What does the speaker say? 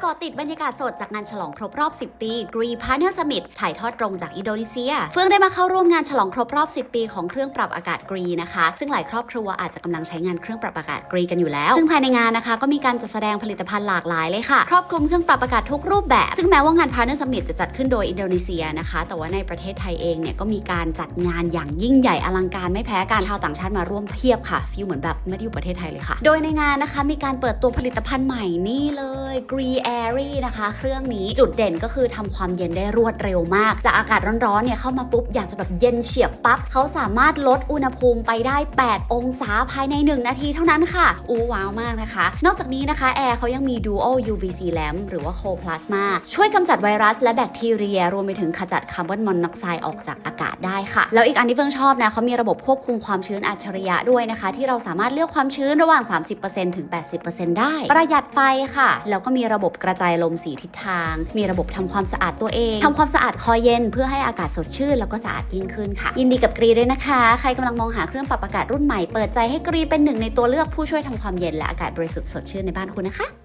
เกาะติดบรรยากาศสดจากงานฉลองครบรอบ 10 ปี g r e e Partner Summit ถ่ายทอดตรงจากอินโดนีเซีย เฟื่องได้มาเข้าร่วมงานฉลองครบรอบ 10 ปีของเครื่องปรับอากาศ g r e e นะคะ ซึ่งหลายครอบครัวอาจจะกำลังใช้งานเครื่องปรับอากาศ g r e e กันอยู่แล้ว ซึ่งภายในงานนะคะ ก็มีการจัดแสดงผลิตภัณฑ์หลากหลายเลยค่ะ ครอบคลุมเครื่องปรับอากาศทุกรูปแบบ ซึ่งแม้ว่างาน Partner Summit จะจัดขึ้นโดยอินโดนีเซียนะคะ แต่ว่าในประเทศไทยเองเนี่ยก็มีการจัดงานอย่างยิ่งใหญ่อลังการไม่แพ้กันชาวต่างชาติมาร่วมเพียบค่ะฟีลเหมือนแบบไม่ได้อยู่ประเทศไทยเลยค่ะ โดยในงานนะคะมีการเปิดตัวผลิตภัณฑ์ใหม่นี่เลย Gree Airy นะคะ เครื่องนี้จุดเด่นก็คือทำความเย็นได้รวดเร็วมาก จากอากาศร้อนๆเนี่ยเข้ามาปุ๊บอยากจะแบบเย็นเฉียบปั๊บเขาสามารถลดอุณหภูมิไปได้ 8 องศาภายใน 1 นาทีเท่านั้นค่ะ อู้ว้าวมากนะคะ นอกจากนี้นะคะแอร์เขายังมี Dual UVC Lamp หรือว่า Co Plasma ช่วยกำจัดไวรัสและแบคทีเรีย รวมไปถึงขจัดคาร์บอนมอนอกไซด์ออกจากอากาศได้ค่ะ แล้วอีกอันที่เฟิงชอบนะเขามีระบบควบคุมความชื้นอัจฉริยะด้วยนะคะ ที่เราสามารถเลือกความชื้นระหว่าง 30%ถึง 80%ได้ ประหยัดไฟค่ะ แล้วก็มีระบบกระจายลมสีทิศทาง มีระบบทำความสะอาดตัวเองทำความสะอาดคอยเย็น เพื่อให้อากาศสดชื่นแล้วก็สะอาดยิ่งขึ้นค่ะ ยินดีกับกรีด้วยนะคะ ใครกำลังมองหาเครื่องปรับอากาศรุ่นใหม่ เปิดใจให้กรีเป็นหนึ่งในตัวเลือกผู้ช่วยทำความเย็นและอากาศบริสุทธิ์สดชื่นในบ้านคุณนะคะ